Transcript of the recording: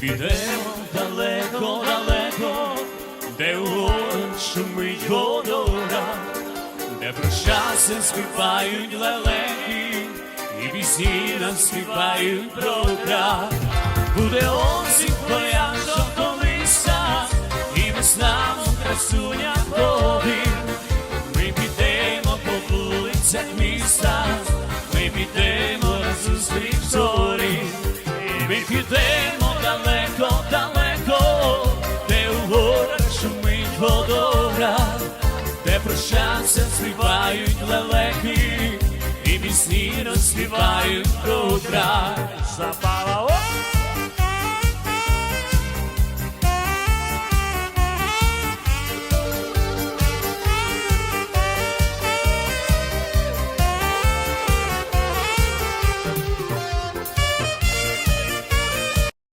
підемо далеко, далеко, де у горах шумить водора, де про щастя співають лелеки, і пісні нам співають про край. Буде осінь твоя жовтолиста, і весна красуня ходить. Ми підемо по вулицях міста, ми підемо назустріч зорі, ми підемо далеко, далеко, де у горах шумить водора, де про співають лелеки, і пісні розспівають про край. Запала!